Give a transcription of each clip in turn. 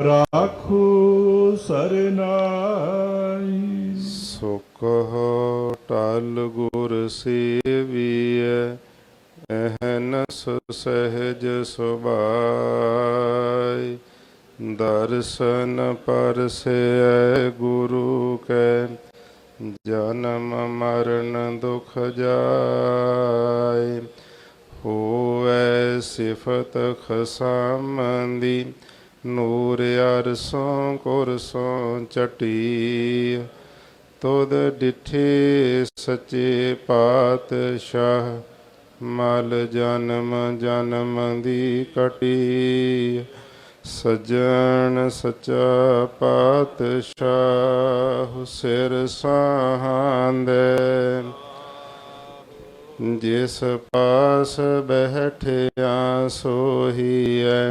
ਰਾਖੋ ਸਰਨਾਈ ਸੁਖ ਟਲ ਗੁਰ ਸੇਵੀਐ ਅਹਨਸ ਸਹਿਜ ਸੁਭਾਈ ਦਰਸ਼ਨ ਪਰਸੈ ਗੁਰੂ ਕੈ ਜਨਮ ਮਰਨ ਦੁਖ ਜਾਏ ਹੋਵੇ ਸਿਫਤ ਖਸਮੰਦੀ ਨੂਰ ਅਰਸੋਂ ਕੁਰਸੋਂ ਚਟੀ, ਤੁਧ ਡਿਠੇ ਸੱਚੇ ਪਾਤਸ਼ਾਹ, ਮਲ ਜਨਮ ਜਨਮ ਦੀ ਕਟੀ। ਸਜਣ ਸਚਾ ਪਾਤਸ਼ਾਹ, ਸਿਰ ਸਾਹਾਂਦੇ। ਜਿਸ ਪਾਸ ਬਹਿਠਿਆ ਸੋਹੀਐ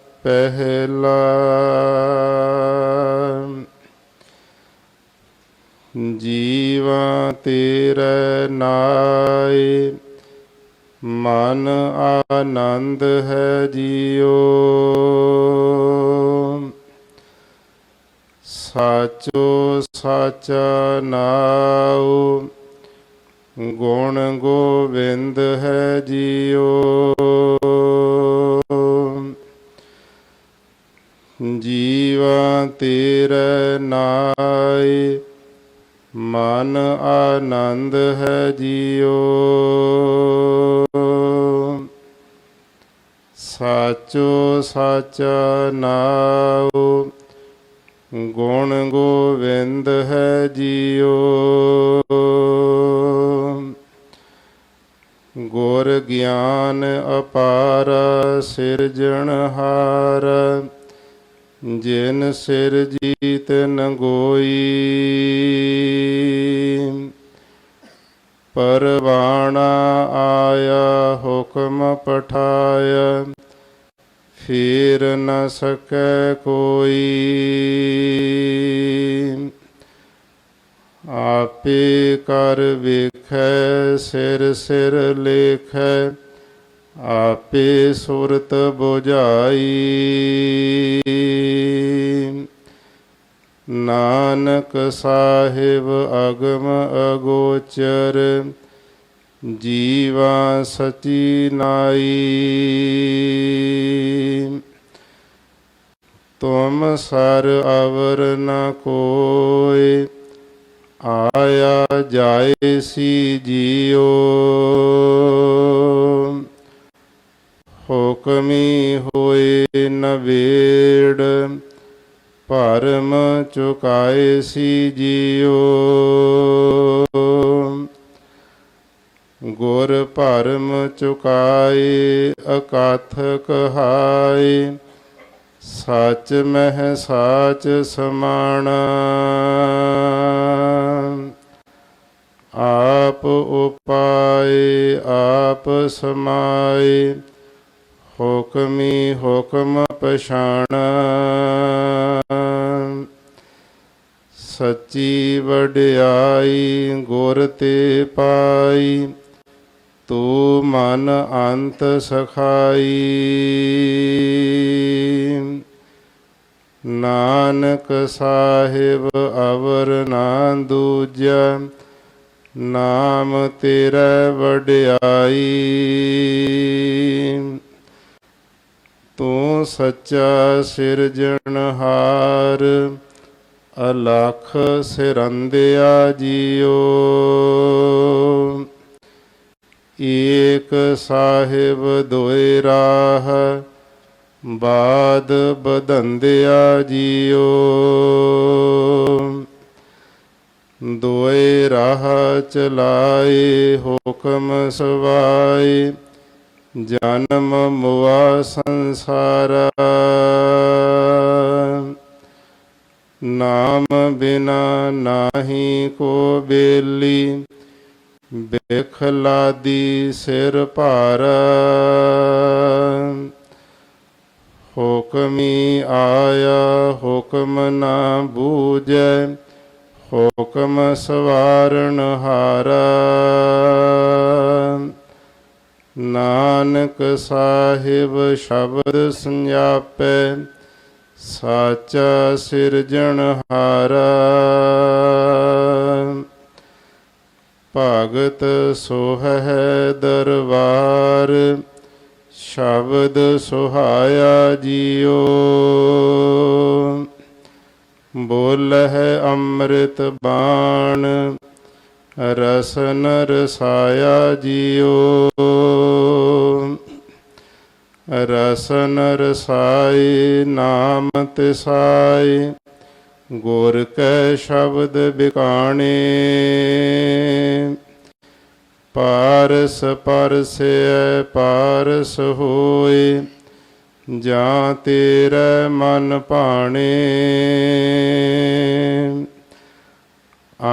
ਪਹਿਲਾ ਜੀਵਾਂ ਤੇਰੇ ਨਾਏ, ਮਨ ਆਨੰਦ ਹੈ ਜੀਓ। ਸਾਚੋ ਸਾਚਾ ਨਾਉ, ਗੁਣ ਗੋਵਿੰਦ ਹੈ ਜੀਓ ਜੀਵਾ ਤੇਰੇ ਨਾਏ, ਮਨ ਆਨੰਦ ਹੈ ਜੀਓ। ਸਾਚੋ ਸਾਚਾ ਨਾਉ, ਗੁਣ ਗੋਵਿੰਦ ਹੈ ਜੀਓ। ਗੁਰ ਗਿਆਨ ਅਪਾਰ ਸਿਰਜਣਹਾਰ ਜਿਨ ਸਿਰ ਜੀਤ ਨਗੋਈ ਪਰਵਾਣਾ ਆਇਆ ਹੁਕਮ ਪਠਾਇਆ, ਫੇਰ ਨ ਸਕੈ ਕੋਈ। ਆਪੇ ਕਰ ਵੇਖੈ, ਸਿਰ ਸਿਰ ਲੇਖੈ, ਆਪੇ ਸੁਰਤ ਬੁਝਾਈ। ਨਾਨਕ ਸਾਹਿਬ ਅਗਮ ਅਗੋਚਰ, ਜੀਵਾ ਸਚੀ ਨਾਈ। ਤੁਮ ਸਰ ਅਵਰ ਨ ਕੋਇ, ਆਇਆ ਜਾਏ ਸੀ ਜੀਓ ਹੁਕਮੀ ਹੋਏ ਨਵੇੜ ਭਰਮ ਚੁਕਾਏ ਸੀ ਜੀਓ ਗੁਰ ਭਰਮ ਚੁਕਾਏ ਅਕਥ ਕਹਾਏ ਸਚ ਮਹਿ ਸਾਚ ਸਮਾਣਾ। ਆਪ ਉਪਾਏ, ਆਪ ਸਮਾਏ। ਹੁਕਮੀ ਹੁਕਮ ਪਛਾਣਾ। ਸੱਚੀ ਵਡਿਆਈ, ਗੁਰ ਤੇ ਪਾਈ। ਤੂੰ ਮਨ ਅੰਤ ਸਖਾਈ। ਨਾਨਕ ਸਾਹਿਬ ਅਵਰ ਨਾ ਦੂਜਾ, ਨਾਮ ਤੇਰਾ ਵਡਿਆਈ। ਤੂੰ ਸੱਚਾ ਸਿਰਜਣਹਾਰ ਅਲਖ ਸਿਰੰਦਿਆ ਜੀਓ। ਏਕ ਸਾਹਿਬ ਦੋਇ ਰਾਹ, ਬਾਦ ਬਦੰਦਿਆ ਜੀਓ। ਦੋਇ ਰਾਹ ਚਲਾਏ, ਹੁਕਮ ਸਵਾਏ, ਜਨਮ ਮੁਆ ਸੰਸਾਰਾ। ਨਾਮ ਬਿਨਾ ਨਾਹੀ ਕੋ ਬੇਲੀ ਬੇਖਲਾਦੀ ਸਿਰ ਭਾਰ। ਹੁਕਮੀ ਆਇਆ ਹੁਕਮ ਨਾ ਬੂਝੈ, ਹੁਕਮ ਸਵਾਰਨ ਹਾਰਾ। ਨਾਨਕ ਸਾਹਿਬ ਸ਼ਬਦ ਸੰਜਾਪੈ ਸਾਚਾ ਸਿਰਜਣਹਾਰਾ ਭਗਤ ਸੋਹੈ ਦਰਬਾਰ ਸ਼ਬਦ ਸੁਹਾਇਆ ਜੀਓ। ਬੋਲਹਿ ਅੰਮ੍ਰਿਤ ਬਾਣ ਰਸਨ ਰਸਾਇਆ ਜੀਓ। ਰਸਨ ਰਸਾਈ, ਨਾਮ ਤਿਸਾਈ, ਗੁਰ ਕੈ ਸ਼ਬਦ ਬਿਕਾਣੇ। ਪਾਰਸ ਪਰਸੈ ਪਾਰਸ ਹੋਏ ਜਾਂ ਤੇਰੇ ਮਨ ਭਾਣੇ।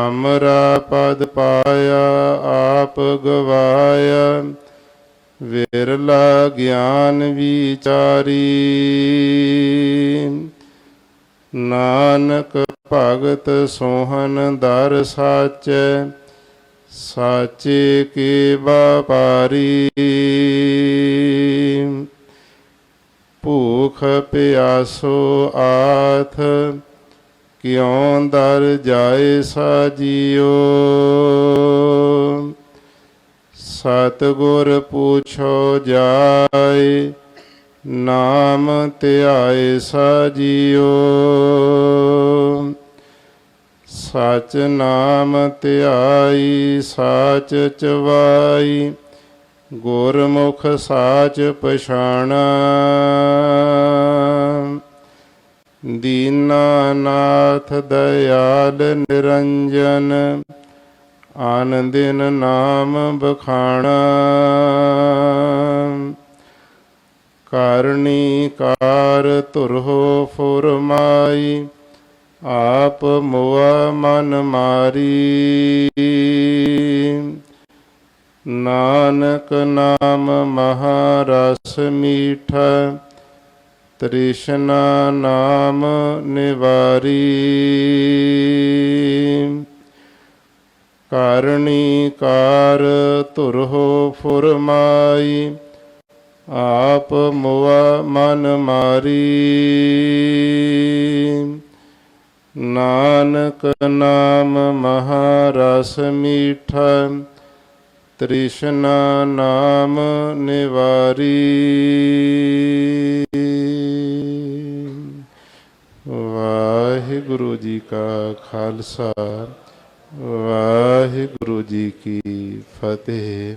ਅਮਰਾ ਪਦ ਪਾਇਆ, ਆਪ ਗਵਾਇਆ ਵਿਰਲਾ ਗਿਆਨ ਵਿਚਾਰੀ। ਨਾਨਕ ਭਗਤ ਸੋਹਨ ਦਰ ਸਾਚੈ, ਸਾਚੇ ਕੀ ਵਪਾਰੀ ਭੂਖ ਪਿਆਸੋ ਆਥ, ਕਿਉਂ ਦਰ ਜਾਏ ਸਾਜੀਓ। ਸਤਿਗੁਰ ਪੁੱਛੋ ਜਾਏ, ਨਾਮ ਧਿਆਏ ਸਾਜੀਓ। ਸਚ ਨਾਮ ਧਿਆਈ, ਸਾਚ ਚਵਾਈ, ਗੁਰਮੁਖ ਸਾਚ ਪਛਾਣਾ। ਦੀਨਾਨਾਥ ਦਇਆਲ ਨਿਰੰਜਨ ਆਨੰਦਿਨ ਨਾਮ ਬਖਾਣਾ। ਕਰਨੀ ਕਾਰ ਧੁਰਹੋ ਫੁਰਮਾਈ ਆਪ ਮੁਆ ਮਨ ਮਾਰੀ। ਨਾਨਕ ਨਾਮ ਮਹਾਰਸ ਮੀਠਾ, ਤ੍ਰਿਸ਼ਨਾ ਨਾਮ ਨਿਵਾਰੀ। ਕਰਣੀ ਕਾਰ ਧੁਰਹੋ ਫੁਰਮਾਈ, ਆਪ ਮੁਆ ਮਨ ਮਾਰੀ। ਨਾਨਕ ਨਾਮ ਮਹਾਰਸ ਮੀਠਾ, ਤ੍ਰਿਸ਼ਨਾ ਨਾਮ ਨਿਵਾਰੀ। ਵਾਹਿਗੁਰੂ ਜੀ ਕਾ ਖਾਲਸਾ ਵਾਹਿਗੁਰੂ ਜੀ ਕੀ ਫਤਿਹ